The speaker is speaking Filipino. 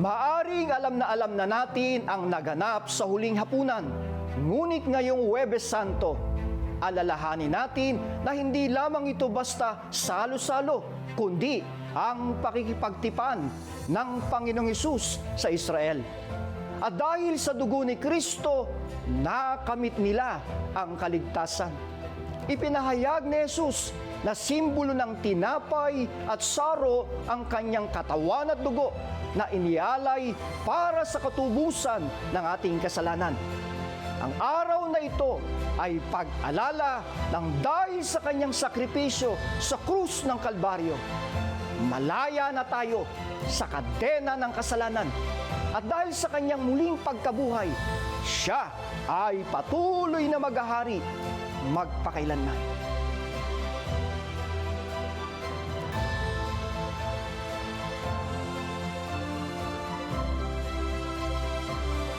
Maaring alam na alam na natin ang naganap sa huling hapunan. Ngunit ngayong Webes Santo, alalahanin natin na hindi lamang ito basta salo-salo, kundi ang pakikipagtipan ng Panginoong Isus sa Israel. At dahil sa dugo ni Kristo, nakamit nila ang kaligtasan. Ipinahayag ni Jesus na simbolo ng tinapay at saro ang kanyang katawan at dugo na inialay para sa katubusan ng ating kasalanan. Ang araw na ito ay pag-alala ng dahil sa kanyang sakripisyo sa krus ng Kalbaryo. Malaya na tayo sa kadena ng kasalanan at dahil sa kanyang muling pagkabuhay, siya ay patuloy na maghahari magpakailanman.